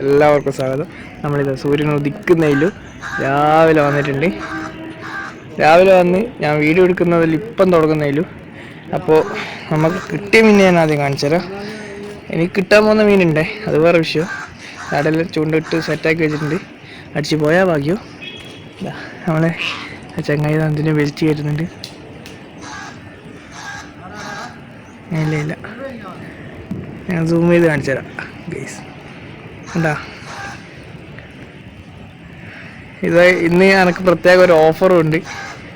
എല്ലാവർക്കും സ്വാഗതം. നമ്മളിത് സൂര്യൻ ഉദിക്കുന്നതിൽ രാവിലെ വന്നിട്ടുണ്ട്. രാവിലെ വന്ന് ഞാൻ വീഡിയോ എടുക്കുന്നതിൽ ഇപ്പം തുടങ്ങുന്നതിലും. അപ്പോൾ നമുക്ക് കിട്ടിയ മീൻ ഞാൻ ആദ്യം കാണിച്ചു തരാം. എനിക്ക് കിട്ടാൻ പോകുന്ന മീനുണ്ടേ. അത് വേറെ വിഷയം. കടലിൽ ചൂണ്ടിട്ട് സെറ്റാക്കി വെച്ചിട്ടുണ്ട്. അടിച്ച് പോയാൽ ഭാഗ്യോ. നമ്മളെ ചങ്ങായി അതിനെ വലിച്ചു കയറ്റുന്നുണ്ട്. ഇല്ല ഇല്ല. ഞാൻ സൂം ചെയ്ത് കാണിച്ചു തരാം ഗൈസ് ഉണ്ടാ ഇത് ഇന്ന് എനക്ക് പ്രത്യേക ഒരു ഓഫറും ഉണ്ട്.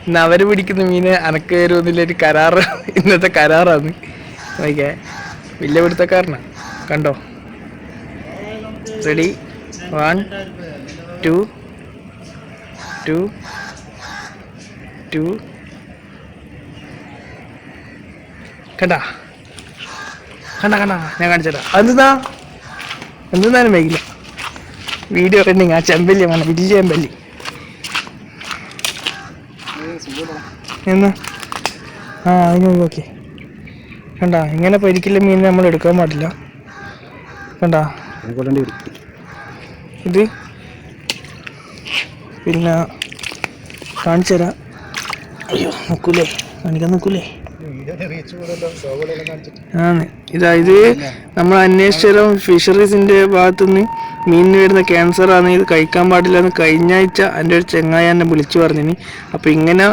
ഇന്ന് അവർ പിടിക്കുന്ന മീന് എനക്ക് വരുമെന്നില്ല ഒരു കരാറ്. ഇന്നത്തെ കരാറാണ് നോക്കിയേ. വലിയ പിടുത്തക്കാരനാ. കണ്ടോ? Ready one two two two കണ്ടാ? കണ്ട കണ്ട. ഞാൻ കാണിച്ചതാ അതെന്താ? എന്തെന്നാലും വൈകില്ല. വീഡിയോ റണ്ണിങ് ആ ചെമ്പല്ലി വേണം വലിയ ചെമ്പല്ലി. എന്നാ ആ അതിന് ഓക്കെ. കണ്ട ഇങ്ങനെ പരിക്കില്ല മീൻ നമ്മൾ എടുക്കാൻ പാടില്ല. കണ്ട? ഇത്? പിന്നെ കാണിച്ചു തരാം അയ്യോ നോക്കൂലേ കാണിക്കാൻ നോക്കൂലേ ആണ്. ഇതാ ഇത് നമ്മൾ അന്വേഷിച്ചാലും ഫിഷറീസിന്റെ ഭാഗത്തുനിന്ന് മീനിന് വരുന്ന ക്യാൻസർ ആണ്. ഇത് കഴിക്കാൻ പാടില്ല എന്ന് കഴിഞ്ഞ ആഴ്ച എന്റെ ഒരു ചെങ്ങായി എന്നെ വിളിച്ചു പറഞ്ഞിനി. അപ്പോൾ ഇങ്ങനെ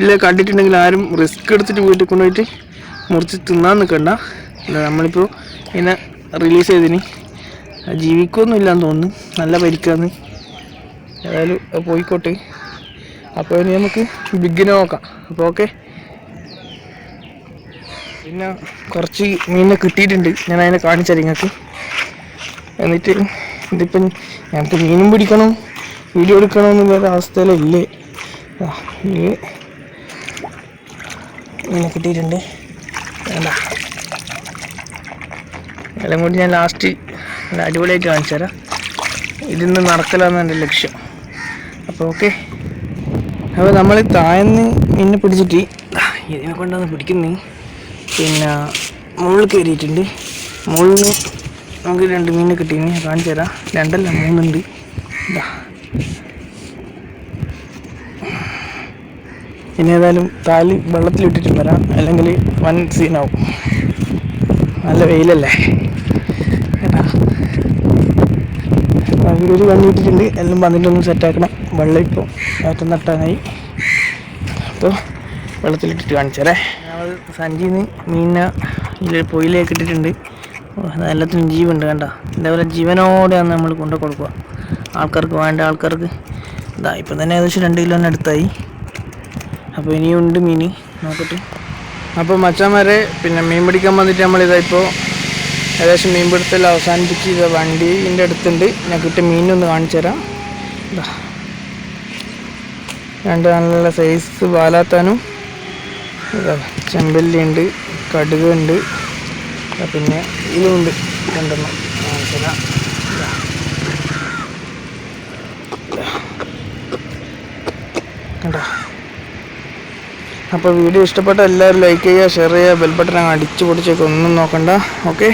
ഇല്ല കണ്ടിട്ടുണ്ടെങ്കിൽ ആരും റിസ്ക് എടുത്തിട്ട് വീട്ടിൽ കൊണ്ടുപോയിട്ട് മുറിച്ച് തിന്നാൻ നിൽക്കണ്ട. നമ്മളിപ്പോൾ ഇങ്ങനെ റിലീസ് ചെയ്തിന്. ജീവിക്കൊന്നും ഇല്ലാന്ന് തോന്നുന്നു. നല്ല പരിക്കാന്ന് ഏതായാലും പോയിക്കോട്ടെ. അപ്പോൾ ഇനി നമുക്ക് ബിഗിനെ നോക്കാം. അപ്പോൾ ഓക്കെ പിന്നെ കുറച്ച് മീനിനെ കിട്ടിയിട്ടുണ്ട്. ഞാൻ അതിനെ കാണിച്ചാൽ നിങ്ങൾക്ക്. എന്നിട്ട് ഇതിപ്പം ഞങ്ങൾക്ക് മീനും പിടിക്കണം വീഡിയോ എടുക്കണം എന്നുള്ള അവസ്ഥയിലല്ലേ? ഇത് മീനെ കിട്ടിയിട്ടുണ്ട്. വേണ്ട. എല്ലാം കൂടി ഞാൻ ലാസ്റ്റ് അടിപൊളിയായിട്ട് കാണിച്ചു തരാം ഇതിന്ന് നടക്കലാണ് എന്റെ ലക്ഷ്യം. അപ്പോൾ ഓക്കെ. അപ്പോൾ നമ്മൾ താഴ്ന്ന് മീനെ പിടിച്ചിട്ട് ഇതിനെ കൊണ്ടാണ് പിടിക്കുന്നത് പിന്നെ മുകളിൽ കയറിയിട്ടുണ്ട്. മുകളിൽ നമുക്ക് രണ്ട് മീൻ കിട്ടീന് ഞാൻ കാണിച്ചു തരാം. രണ്ടല്ല മൂന്നുണ്ട്. ഇതാ. ഇനി ഏതായാലും താൽ വെള്ളത്തിലിട്ടിട്ട് വരാം. അല്ലെങ്കിൽ വൻ സീനാവും നല്ല വെയിലല്ലേ? കേട്ടാ വീഡിയോയിൽ കണ്ടിട്ടിട്ടുണ്ട് എല്ലാം വന്നിട്ടൊന്ന് സെറ്റാക്കണം വെള്ളം ഇപ്പോൾ ഏറ്റവും നട്ടാനായി. അപ്പോൾ വെള്ളത്തിലിട്ടിട്ട് കാണിച്ചേരേ ഞങ്ങൾ സഞ്ചിന്ന് മീനിനെ ഇതിൽ പൊയിലേക്ക് ഇട്ടിട്ടുണ്ട്. എല്ലാത്തിനും ജീവുണ്ട് കണ്ട? ഇതേപോലെ ജീവനോടെയാണ് നമ്മൾ കൊണ്ടു കൊടുക്കുക. ആൾക്കാർക്ക് വേണ്ട ആൾക്കാർക്ക്. ഇതാ ഇപ്പം തന്നെ ഏകദേശം രണ്ട് കിലോന് അടുത്തായി. അപ്പോൾ ഇനിയും ഉണ്ട് മീൻ. നോക്കട്ടെ. അപ്പോൾ മച്ചാന്മാരെ പിന്നെ മീൻ പിടിക്കാൻ വന്നിട്ട് നമ്മളിതാ ഇപ്പോൾ ഏകദേശം മീൻ പിടുത്തൽ അവസാനിപ്പിച്ച് ഇത് വണ്ടീന്റെ അടുത്തുണ്ട്. ഞാൻ കിട്ടിയ മീനൊന്ന് കാണിച്ചു തരാം. രണ്ട് നല്ല സൈസ് വാലാത്താനും ചെമ്പല്ലി ഉണ്ട് കടുക് ഉണ്ട് പിന്നെ ഇതുണ്ട് രണ്ടെണ്ണം. ഇതാ. കണ്ടോ അപ്പോൾ വീഡിയോ ഇഷ്ടപ്പെട്ട എല്ലാവരും ലൈക്ക് ചെയ്യുക ഷെയർ ചെയ്യുക ബെൽ ബട്ടൺ അങ്ങ് അടിച്ചു പൊടിച്ചൊക്കെ ഒന്നും നോക്കണ്ട ഓക്കെ